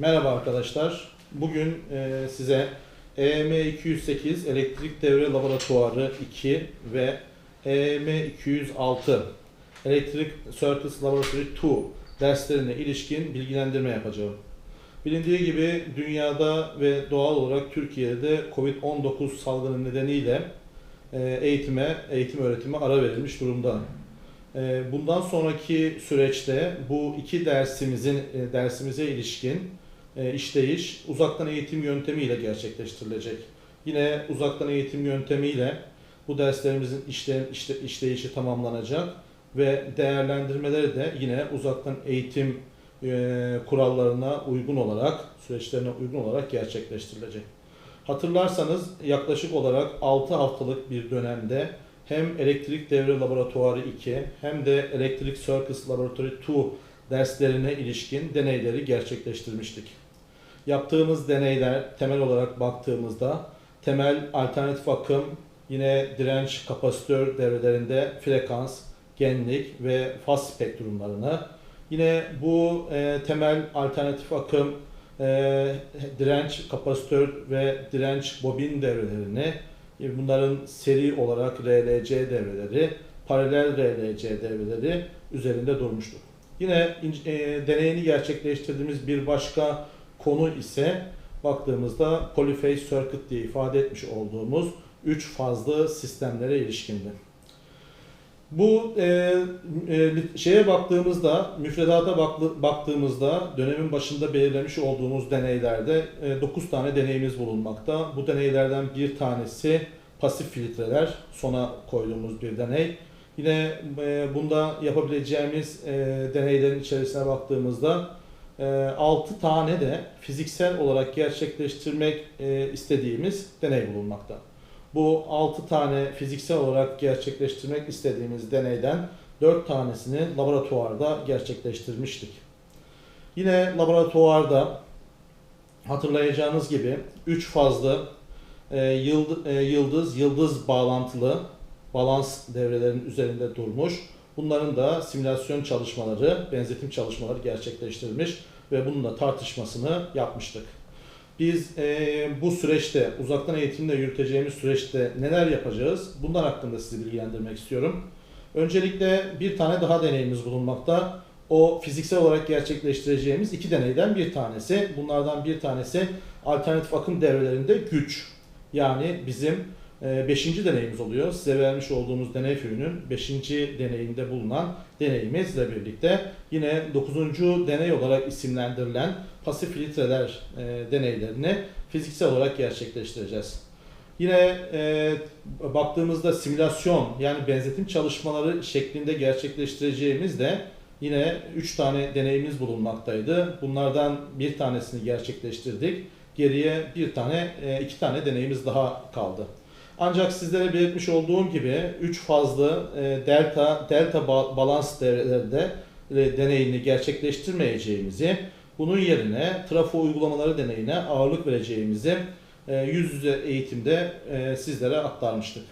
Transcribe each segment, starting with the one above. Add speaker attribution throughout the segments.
Speaker 1: Merhaba arkadaşlar. Bugün e, size EM208 Elektrik Devre Laboratuvarı 2 ve EM206 Electric Circuits Laboratory 2 derslerine ilişkin bilgilendirme yapacağım. Bilindiği gibi dünyada ve doğal olarak Türkiye'de COVID-19 salgını nedeniyle e, eğitime, eğitim öğretime ara verilmiş durumda. E, Bundan sonraki süreçte bu iki dersimizin e, dersimize ilişkin işleyiş uzaktan eğitim yöntemiyle gerçekleştirilecek. Yine uzaktan eğitim yöntemiyle bu derslerimizin işle, işte, işleyişi tamamlanacak ve değerlendirmeleri de yine uzaktan eğitim e, kurallarına uygun olarak, süreçlerine uygun olarak gerçekleştirilecek. Hatırlarsanız yaklaşık olarak 6 haftalık bir dönemde hem elektrik devre laboratuvarı 2 hem de elektrik circuits laboratory 2 derslerine ilişkin deneyleri gerçekleştirmiştik. Yaptığımız deneyler temel olarak baktığımızda temel alternatif akım, yine direnç kapasitör devrelerinde frekans, genlik ve faz spektrumlarını, yine bu e, temel alternatif akım, e, direnç kapasitör ve direnç bobin devrelerini, e, bunların seri olarak RLC devreleri, paralel RLC devreleri üzerinde durmuştuk. Yine e, deneyini gerçekleştirdiğimiz bir başka konu ise baktığımızda polyphase circuit diye ifade etmiş olduğumuz üç fazlı sistemlere ilişkindi. Bu e, e, şeye baktığımızda, müfredata baklı- baktığımızda dönemin başında belirlemiş olduğumuz deneylerde 9 tane deneyimiz bulunmakta. Bu deneylerden bir tanesi pasif filtreler, sona koyduğumuz bir deney. Yine e, bunda yapabileceğimiz e, deneylerin içerisine baktığımızda 6 tane de fiziksel olarak gerçekleştirmek e, istediğimiz deney bulunmakta. Bu 6 tane fiziksel olarak gerçekleştirmek istediğimiz deneyden 4 tanesini laboratuvarda gerçekleştirmiştik. Yine laboratuvarda hatırlayacağınız gibi 3 fazlı e, yıldız, yıldız yıldız bağlantılı balans devrelerinin üzerinde durmuş. Bunların da simülasyon çalışmaları, benzetim çalışmaları gerçekleştirilmiş ve bunun da tartışmasını yapmıştık. Biz e, bu süreçte, uzaktan eğitimle yürüteceğimiz süreçte neler yapacağız? Bunlar hakkında sizi bilgilendirmek istiyorum. Öncelikle bir tane daha deneyimiz bulunmakta. O fiziksel olarak gerçekleştireceğimiz iki deneyden bir tanesi. Bunlardan bir tanesi alternatif akım devrelerinde güç. Yani bizim 5. deneyimiz oluyor. Size vermiş olduğumuz deney föyünün 5. deneyinde bulunan deneyimizle birlikte yine 9. deney olarak isimlendirilen pasif filtreler e, deneylerini fiziksel olarak gerçekleştireceğiz. Yine e, baktığımızda simülasyon yani benzetim çalışmaları şeklinde gerçekleştireceğimiz de yine 3 tane deneyimiz bulunmaktaydı. Bunlardan bir tanesini gerçekleştirdik. Geriye bir tane, e, iki tane deneyimiz daha kaldı. Ancak sizlere belirtmiş olduğum gibi 3 fazlı e, delta delta ba- balans devrelerinde e, deneyini gerçekleştirmeyeceğimizi, bunun yerine trafo uygulamaları deneyine ağırlık vereceğimizi e, yüz yüze eğitimde e, sizlere aktarmıştık.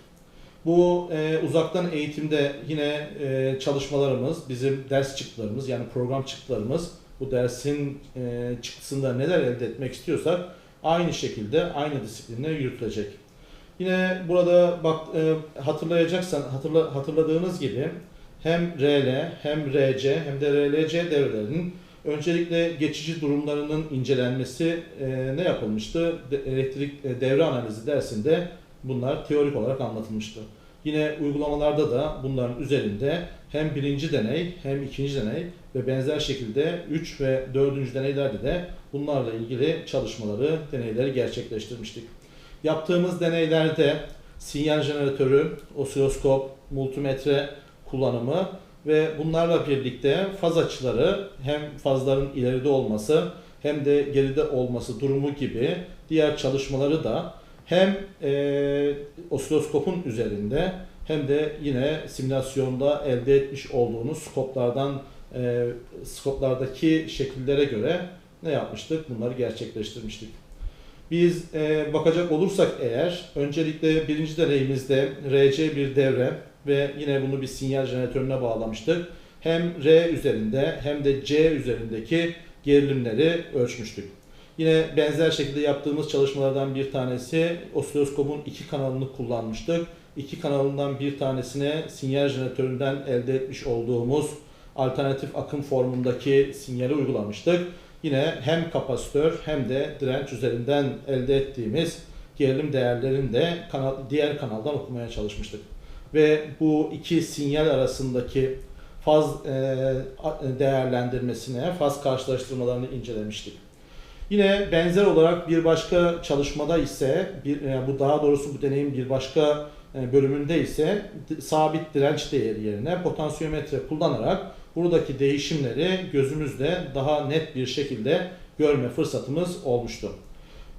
Speaker 1: Bu e, uzaktan eğitimde yine e, çalışmalarımız, bizim ders çıktılarımız yani program çıktılarımız, bu dersin e, çıktısında neler elde etmek istiyorsak aynı şekilde aynı disiplinle yürütülecek. Yine burada bak e, hatırlayacaksan hatırla, hatırladığınız gibi hem RL hem RC hem de RLC devrelerinin öncelikle geçici durumlarının incelenmesi e, ne yapılmıştı? De, elektrik e, devre analizi dersinde bunlar teorik olarak anlatılmıştı. Yine uygulamalarda da bunların üzerinde hem birinci deney hem ikinci deney ve benzer şekilde 3 ve 4. deneylerde de bunlarla ilgili çalışmaları, deneyleri gerçekleştirmiştik. Yaptığımız deneylerde sinyal jeneratörü, osiloskop, multimetre kullanımı ve bunlarla birlikte faz açıları hem fazların ileride olması hem de geride olması durumu gibi diğer çalışmaları da hem e, osiloskopun üzerinde hem de yine simülasyonda elde etmiş olduğunuz skoplardan e, skoplardaki şekillere göre ne yapmıştık? Bunları gerçekleştirmiştik. Biz e, bakacak olursak eğer öncelikle birinci deneyimizde RC bir devre ve yine bunu bir sinyal jeneratörüne bağlamıştık. Hem R üzerinde hem de C üzerindeki gerilimleri ölçmüştük. Yine benzer şekilde yaptığımız çalışmalardan bir tanesi osiloskopun iki kanalını kullanmıştık. İki kanalından bir tanesine sinyal jeneratöründen elde etmiş olduğumuz alternatif akım formundaki sinyali uygulamıştık. Yine hem kapasitör hem de direnç üzerinden elde ettiğimiz gerilim değerlerini de kanal, diğer kanaldan okumaya çalışmıştık. Ve bu iki sinyal arasındaki faz e, değerlendirmesine, faz karşılaştırmalarını incelemiştik. Yine benzer olarak bir başka çalışmada ise, bir, e, bu daha doğrusu bu deneyin bir başka e, bölümünde ise sabit direnç değeri yerine potansiyometre kullanarak buradaki değişimleri gözümüzde daha net bir şekilde görme fırsatımız olmuştu.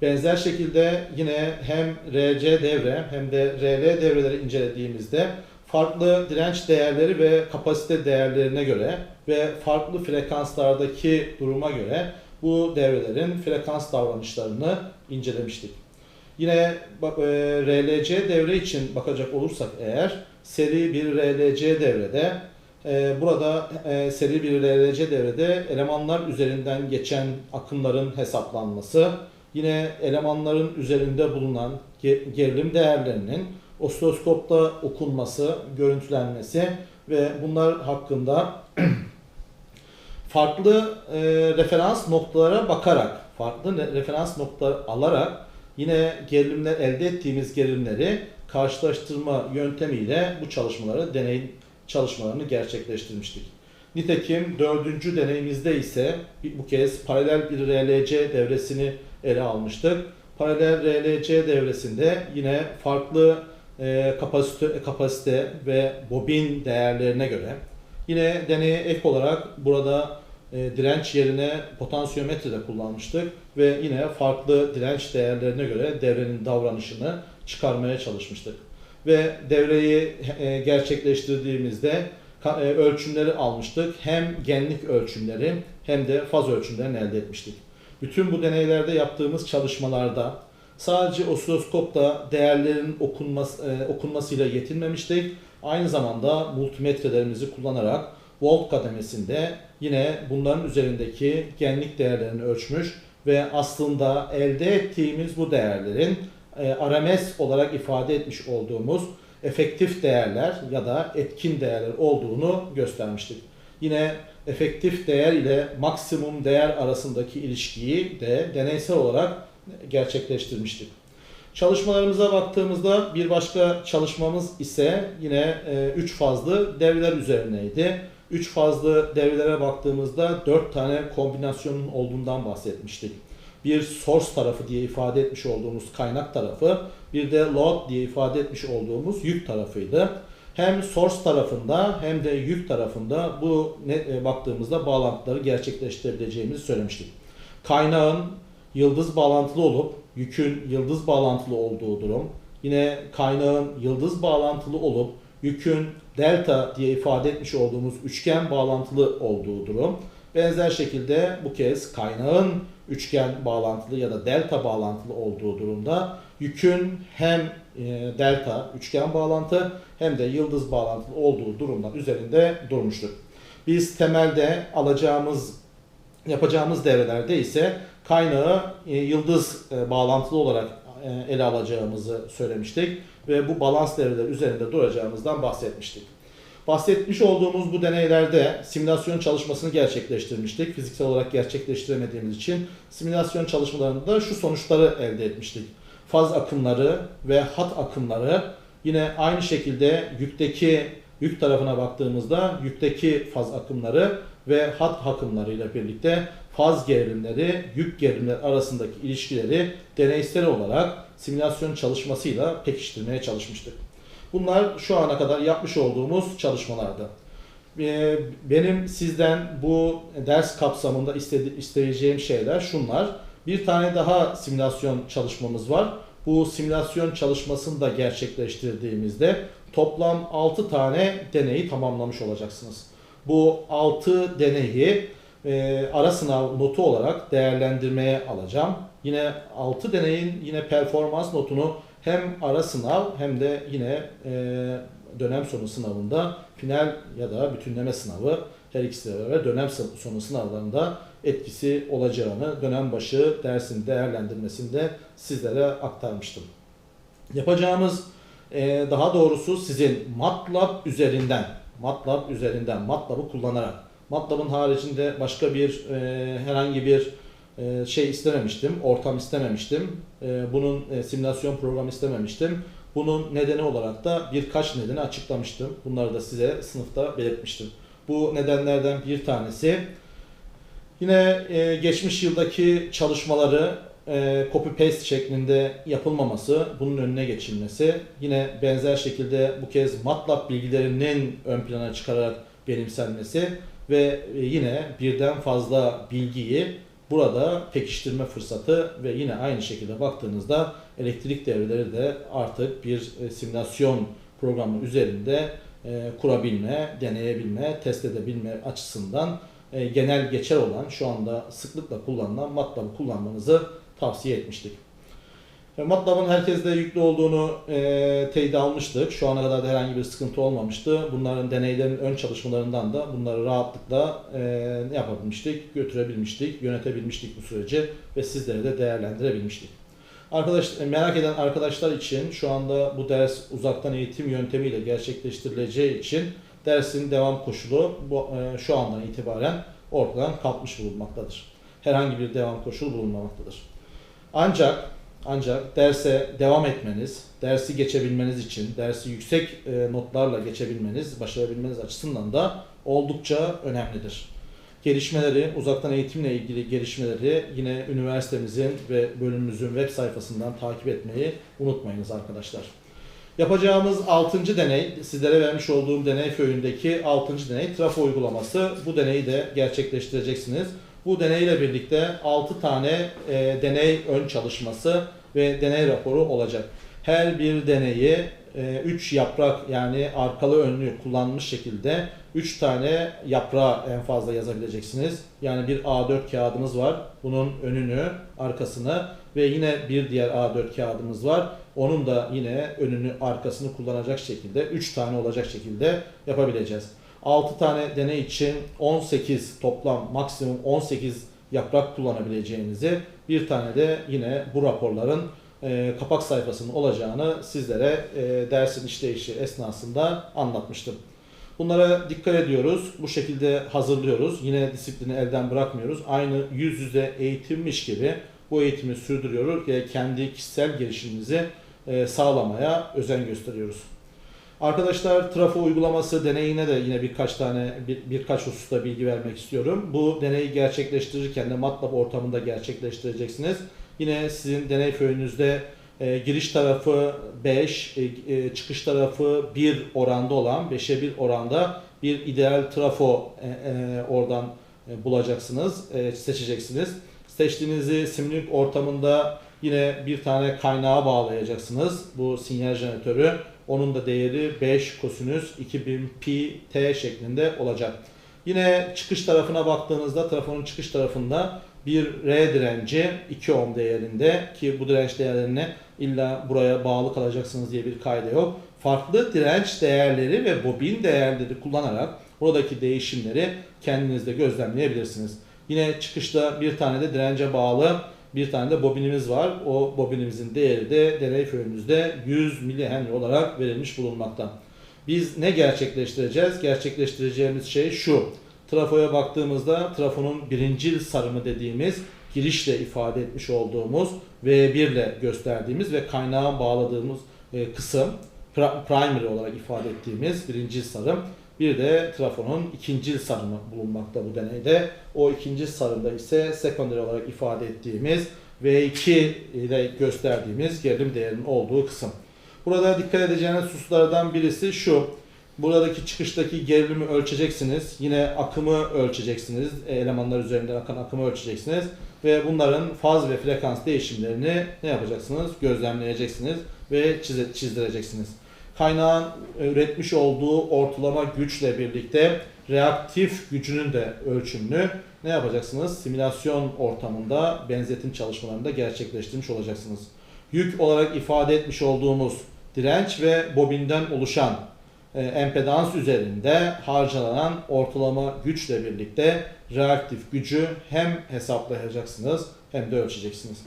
Speaker 1: Benzer şekilde yine hem RC devre hem de RL devreleri incelediğimizde farklı direnç değerleri ve kapasite değerlerine göre ve farklı frekanslardaki duruma göre bu devrelerin frekans davranışlarını incelemiştik. Yine e, RLC devre için bakacak olursak eğer seri bir RLC devrede burada e, seri bir RLC devrede elemanlar üzerinden geçen akımların hesaplanması, yine elemanların üzerinde bulunan gerilim değerlerinin osiloskopta okunması, görüntülenmesi ve bunlar hakkında farklı e, referans noktalara bakarak, farklı referans noktaları alarak yine gerilimler elde ettiğimiz gerilimleri karşılaştırma yöntemiyle bu çalışmaları, deney çalışmalarını gerçekleştirmiştik. Nitekim dördüncü deneyimizde ise bu kez paralel bir RLC devresini ele almıştık. Paralel RLC devresinde yine farklı e, kapasite, kapasite ve bobin değerlerine göre yine deneye ek olarak burada e, direnç yerine potansiyometre de kullanmıştık ve yine farklı direnç değerlerine göre devrenin davranışını çıkarmaya çalışmıştık. Ve devreyi e, gerçekleştirdiğimizde e, ölçümleri almıştık. Hem genlik ölçümleri hem de faz ölçümlerini elde etmiştik. Bütün bu deneylerde yaptığımız çalışmalarda sadece osiloskopta değerlerin okunması, e, okunmasıyla yetinmemiştik. Aynı zamanda multimetrelerimizi kullanarak volt kademesinde yine bunların üzerindeki genlik değerlerini ölçmüş ve aslında elde ettiğimiz bu değerlerin e, RMS olarak ifade etmiş olduğumuz efektif değerler ya da etkin değerler olduğunu göstermiştik. Yine efektif değer ile maksimum değer arasındaki ilişkiyi de deneysel olarak gerçekleştirmiştik. Çalışmalarımıza baktığımızda bir başka çalışmamız ise yine 3 e, fazlı devreler üzerineydi. 3 fazlı devrelere baktığımızda 4 tane kombinasyonun olduğundan bahsetmiştik. Bir source tarafı diye ifade etmiş olduğumuz kaynak tarafı, bir de load diye ifade etmiş olduğumuz yük tarafıydı. Hem source tarafında hem de yük tarafında bu e, baktığımızda bağlantıları gerçekleştirebileceğimizi söylemiştik. Kaynağın yıldız bağlantılı olup yükün yıldız bağlantılı olduğu durum, yine kaynağın yıldız bağlantılı olup yükün delta diye ifade etmiş olduğumuz üçgen bağlantılı olduğu durum. Benzer şekilde bu kez kaynağın üçgen bağlantılı ya da delta bağlantılı olduğu durumda yükün hem e, delta üçgen bağlantı hem de yıldız bağlantılı olduğu durumlar üzerinde durmuştuk. Biz temelde alacağımız yapacağımız devrelerde ise kaynağı e, yıldız e, bağlantılı olarak ele alacağımızı söylemiştik ve bu balans devreleri üzerinde duracağımızdan bahsetmiştik. Bahsetmiş olduğumuz bu deneylerde simülasyon çalışmasını gerçekleştirmiştik. Fiziksel olarak gerçekleştiremediğimiz için simülasyon çalışmalarında şu sonuçları elde etmiştik. Faz akımları ve hat akımları yine aynı şekilde yükteki yük tarafına baktığımızda yükteki faz akımları ve hat akımları ile birlikte faz gerilimleri, yük gerilimleri arasındaki ilişkileri deneysel olarak simülasyon çalışmasıyla pekiştirmeye çalışmıştık. Bunlar şu ana kadar yapmış olduğumuz çalışmalarda. Ee, benim sizden bu ders kapsamında isteyeceğim şeyler şunlar. Bir tane daha simülasyon çalışmamız var. Bu simülasyon çalışmasını da gerçekleştirdiğimizde toplam 6 tane deneyi tamamlamış olacaksınız. Bu 6 deneyi e, ara sınav notu olarak değerlendirmeye alacağım. Yine 6 deneyin yine performans notunu hem ara sınav hem de yine e, dönem sonu sınavında final ya da bütünleme sınavı her ikisi de beraber dönem sonu sınavlarında etkisi olacağını dönem başı dersin değerlendirmesinde sizlere aktarmıştım. Yapacağımız e, daha doğrusu sizin MATLAB üzerinden MATLAB üzerinden MATLAB'ı kullanarak MATLAB'ın haricinde başka bir e, herhangi bir şey istememiştim, ortam istememiştim. E, bunun e, simülasyon programı istememiştim. Bunun nedeni olarak da birkaç nedeni açıklamıştım. Bunları da size sınıfta belirtmiştim. Bu nedenlerden bir tanesi yine e, geçmiş yıldaki çalışmaları e, copy paste şeklinde yapılmaması, bunun önüne geçilmesi. Yine benzer şekilde bu kez MATLAB bilgilerinin ön plana çıkararak benimsenmesi ve yine birden fazla bilgiyi burada pekiştirme fırsatı ve yine aynı şekilde baktığınızda elektrik devreleri de artık bir e, simülasyon programı üzerinde e, kurabilme, deneyebilme, test edebilme açısından e, genel geçer olan şu anda sıklıkla kullanılan MATLAB'ı kullanmanızı tavsiye etmiştik. E, MATLAB'ın herkeste yüklü olduğunu e, teyit almıştık. Şu ana kadar da herhangi bir sıkıntı olmamıştı. Bunların deneylerin ön çalışmalarından da bunları rahatlıkla e, yapabilmiştik? Götürebilmiştik, yönetebilmiştik bu süreci ve sizlere de değerlendirebilmiştik. Arkadaş, merak eden arkadaşlar için şu anda bu ders uzaktan eğitim yöntemiyle gerçekleştirileceği için dersin devam koşulu bu, e, şu andan itibaren ortadan kalkmış bulunmaktadır. Herhangi bir devam koşulu bulunmamaktadır. Ancak ancak derse devam etmeniz, dersi geçebilmeniz için, dersi yüksek e, notlarla geçebilmeniz, başarabilmeniz açısından da oldukça önemlidir. Gelişmeleri, uzaktan eğitimle ilgili gelişmeleri yine üniversitemizin ve bölümümüzün web sayfasından takip etmeyi unutmayınız arkadaşlar. Yapacağımız 6. deney, sizlere vermiş olduğum deney föyündeki 6. deney trafo uygulaması. Bu deneyi de gerçekleştireceksiniz. Bu deneyle birlikte 6 tane e, deney ön çalışması ve deney raporu olacak. Her bir deneyi 3 e, yaprak yani arkalı önlü kullanmış şekilde 3 tane yaprağı en fazla yazabileceksiniz. Yani bir A4 kağıdımız var. Bunun önünü, arkasını ve yine bir diğer A4 kağıdımız var. Onun da yine önünü, arkasını kullanacak şekilde 3 tane olacak şekilde yapabileceğiz. 6 tane deney için 18 toplam maksimum 18 yaprak kullanabileceğinizi bir tane de yine bu raporların e, kapak sayfasının olacağını sizlere e, dersin işleyişi esnasında anlatmıştım. Bunlara dikkat ediyoruz. Bu şekilde hazırlıyoruz. Yine disiplini elden bırakmıyoruz. Aynı yüz yüze eğitimmiş gibi bu eğitimi sürdürüyoruz ve kendi kişisel gelişimimizi e, sağlamaya özen gösteriyoruz. Arkadaşlar trafo uygulaması deneyine de yine birkaç tane bir, birkaç hususta bilgi vermek istiyorum. Bu deneyi gerçekleştirirken de MATLAB ortamında gerçekleştireceksiniz. Yine sizin deney föyünüzde e, giriş tarafı 5, e, e, çıkış tarafı 1 oranda olan, 5'e 1 oranda bir ideal trafo e, e, oradan e, bulacaksınız, e, seçeceksiniz. Seçtiğinizi simülik ortamında yine bir tane kaynağa bağlayacaksınız. Bu sinyal jeneratörü. Onun da değeri 5 kosinüs 2000 pi t şeklinde olacak. Yine çıkış tarafına baktığınızda trafonun çıkış tarafında bir R direnci 2 ohm değerinde ki bu direnç değerlerine illa buraya bağlı kalacaksınız diye bir kayda yok. Farklı direnç değerleri ve bobin değerleri kullanarak buradaki değişimleri kendinizde gözlemleyebilirsiniz. Yine çıkışta bir tane de dirence bağlı bir tane de bobinimiz var. O bobinimizin değeri de deney föyümüzde 100 milihenry olarak verilmiş bulunmakta. Biz ne gerçekleştireceğiz? Gerçekleştireceğimiz şey şu. Trafoya baktığımızda trafonun birincil sarımı dediğimiz girişle ifade etmiş olduğumuz V1 ile gösterdiğimiz ve kaynağa bağladığımız e, kısım primary olarak ifade ettiğimiz birincil sarım. Bir de trafonun ikincil sarımı bulunmakta bu deneyde. O ikinci sarımda ise secondary olarak ifade ettiğimiz V2 ile gösterdiğimiz gerilim değerinin olduğu kısım. Burada dikkat edeceğiniz hususlardan birisi şu. Buradaki çıkıştaki gerilimi ölçeceksiniz. Yine akımı ölçeceksiniz. Elemanlar üzerinden akan akımı ölçeceksiniz. Ve bunların faz ve frekans değişimlerini ne yapacaksınız? Gözlemleyeceksiniz ve çizdireceksiniz. Kaynağın üretmiş olduğu ortalama güçle birlikte reaktif gücünün de ölçümünü ne yapacaksınız? Simülasyon ortamında benzetim çalışmalarında gerçekleştirmiş olacaksınız. Yük olarak ifade etmiş olduğumuz direnç ve bobinden oluşan e, empedans üzerinde harcanan ortalama güçle birlikte reaktif gücü hem hesaplayacaksınız hem de ölçeceksiniz.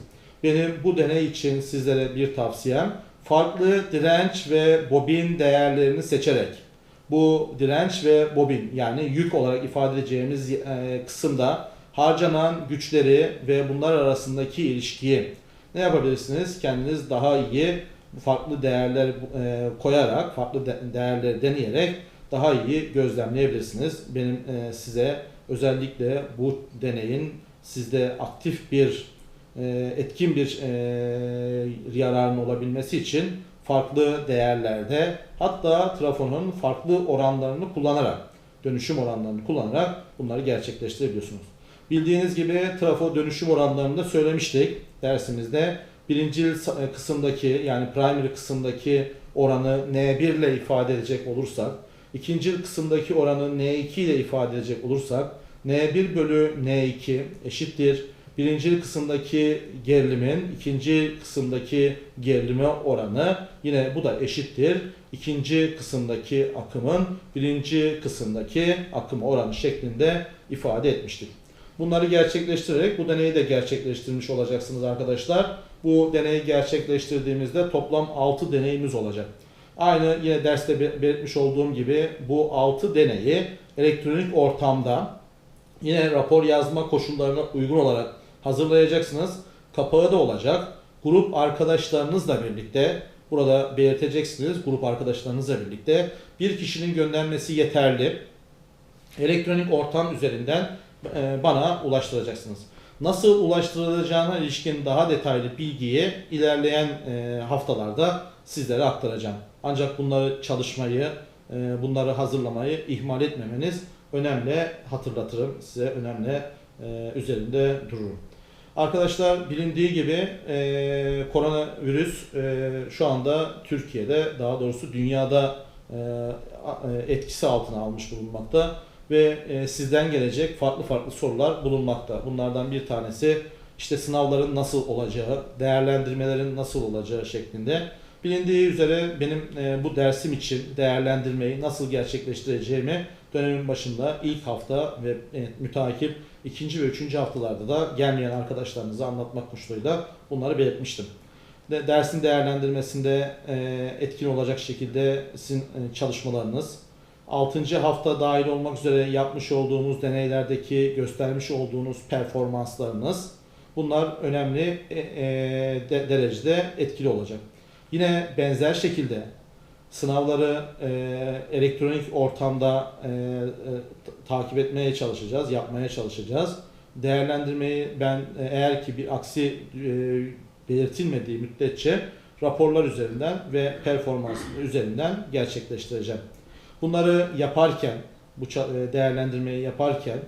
Speaker 1: Benim bu deney için sizlere bir tavsiyem farklı direnç ve bobin değerlerini seçerek bu direnç ve bobin yani yük olarak ifade edeceğimiz e, kısımda harcanan güçleri ve bunlar arasındaki ilişkiyi ne yapabilirsiniz? Kendiniz daha iyi farklı değerler e, koyarak, farklı de, değerleri deneyerek daha iyi gözlemleyebilirsiniz. Benim e, size özellikle bu deneyin sizde aktif bir etkin bir e, yararın olabilmesi için farklı değerlerde hatta trafonun farklı oranlarını kullanarak dönüşüm oranlarını kullanarak bunları gerçekleştirebiliyorsunuz. Bildiğiniz gibi trafo dönüşüm oranlarını da söylemiştik dersimizde. Birinci kısımdaki yani primary kısımdaki oranı N1 ile ifade edecek olursak, ikinci kısımdaki oranı N2 ile ifade edecek olursak, N1 bölü N2 eşittir birinci kısımdaki gerilimin ikinci kısımdaki gerilime oranı yine bu da eşittir. İkinci kısımdaki akımın birinci kısımdaki akım oranı şeklinde ifade etmiştik. Bunları gerçekleştirerek bu deneyi de gerçekleştirmiş olacaksınız arkadaşlar. Bu deneyi gerçekleştirdiğimizde toplam 6 deneyimiz olacak. Aynı yine derste belirtmiş olduğum gibi bu 6 deneyi elektronik ortamda yine rapor yazma koşullarına uygun olarak hazırlayacaksınız. Kapağı da olacak. Grup arkadaşlarınızla birlikte burada belirteceksiniz. Grup arkadaşlarınızla birlikte bir kişinin göndermesi yeterli. Elektronik ortam üzerinden e, bana ulaştıracaksınız. Nasıl ulaştırılacağına ilişkin daha detaylı bilgiyi ilerleyen e, haftalarda sizlere aktaracağım. Ancak bunları çalışmayı, e, bunları hazırlamayı ihmal etmemeniz önemli. Hatırlatırım size önemli üzerinde dururum. Arkadaşlar bilindiği gibi e, koronavirüs e, şu anda Türkiye'de daha doğrusu dünyada e, etkisi altına almış bulunmakta ve e, sizden gelecek farklı farklı sorular bulunmakta. Bunlardan bir tanesi işte sınavların nasıl olacağı, değerlendirmelerin nasıl olacağı şeklinde. Bilindiği üzere benim e, bu dersim için değerlendirmeyi nasıl gerçekleştireceğimi dönemin başında ilk hafta ve e, mütakip ikinci ve üçüncü haftalarda da gelmeyen arkadaşlarınıza anlatmak koşuluyla bunları belirtmiştim. De, dersin değerlendirmesinde e, etkin olacak şekilde sizin e, çalışmalarınız, 6. hafta dahil olmak üzere yapmış olduğumuz deneylerdeki göstermiş olduğunuz performanslarınız bunlar önemli e, e, de, derecede etkili olacak. Yine benzer şekilde sınavları e, elektronik ortamda e, e, takip etmeye çalışacağız, yapmaya çalışacağız. Değerlendirmeyi ben e, eğer ki bir aksi e, belirtilmediği müddetçe raporlar üzerinden ve performans üzerinden gerçekleştireceğim. Bunları yaparken, bu e, değerlendirmeyi yaparken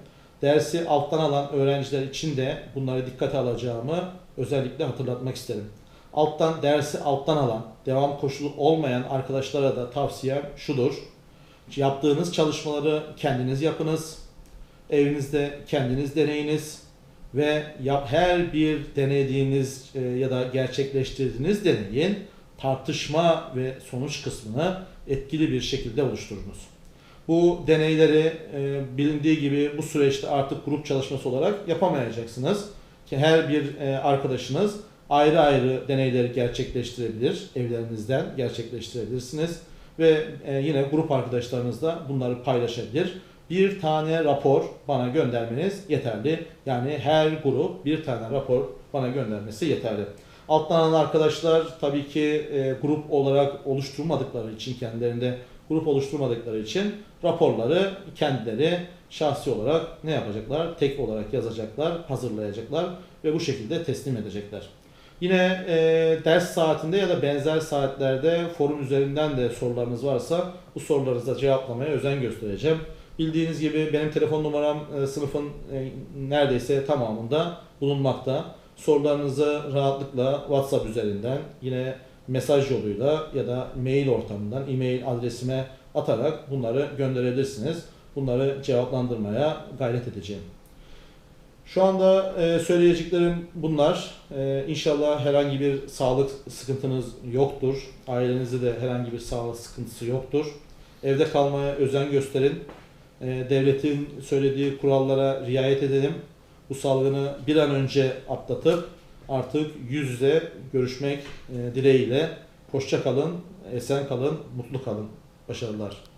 Speaker 1: dersi alttan alan öğrenciler için de bunları dikkate alacağımı özellikle hatırlatmak isterim alttan dersi alttan alan, devam koşulu olmayan arkadaşlara da tavsiyem şudur. Yaptığınız çalışmaları kendiniz yapınız. Evinizde kendiniz deneyiniz ve yap, her bir denediğiniz e, ya da gerçekleştirdiğiniz deneyin tartışma ve sonuç kısmını etkili bir şekilde oluşturunuz. Bu deneyleri e, bilindiği gibi bu süreçte artık grup çalışması olarak yapamayacaksınız. Ki her bir e, arkadaşınız ayrı ayrı deneyleri gerçekleştirebilir, evlerinizden gerçekleştirebilirsiniz. Ve e, yine grup arkadaşlarınızla bunları paylaşabilir. Bir tane rapor bana göndermeniz yeterli. Yani her grup bir tane rapor bana göndermesi yeterli. Alttan arkadaşlar tabii ki e, grup olarak oluşturmadıkları için kendilerinde grup oluşturmadıkları için raporları kendileri şahsi olarak ne yapacaklar? Tek olarak yazacaklar, hazırlayacaklar ve bu şekilde teslim edecekler. Yine e, ders saatinde ya da benzer saatlerde forum üzerinden de sorularınız varsa bu sorularınıza cevaplamaya özen göstereceğim. Bildiğiniz gibi benim telefon numaram e, sınıfın e, neredeyse tamamında bulunmakta. Sorularınızı rahatlıkla WhatsApp üzerinden yine mesaj yoluyla ya da mail ortamından e-mail adresime atarak bunları gönderebilirsiniz. Bunları cevaplandırmaya gayret edeceğim. Şu anda e, söyleyeceklerim bunlar. E, inşallah herhangi bir sağlık sıkıntınız yoktur. Ailenizde de herhangi bir sağlık sıkıntısı yoktur. Evde kalmaya özen gösterin. E, devletin söylediği kurallara riayet edelim. Bu salgını bir an önce atlatıp artık yüz yüze görüşmek e, dileğiyle. Hoşça kalın, esen kalın, mutlu kalın. Başarılar.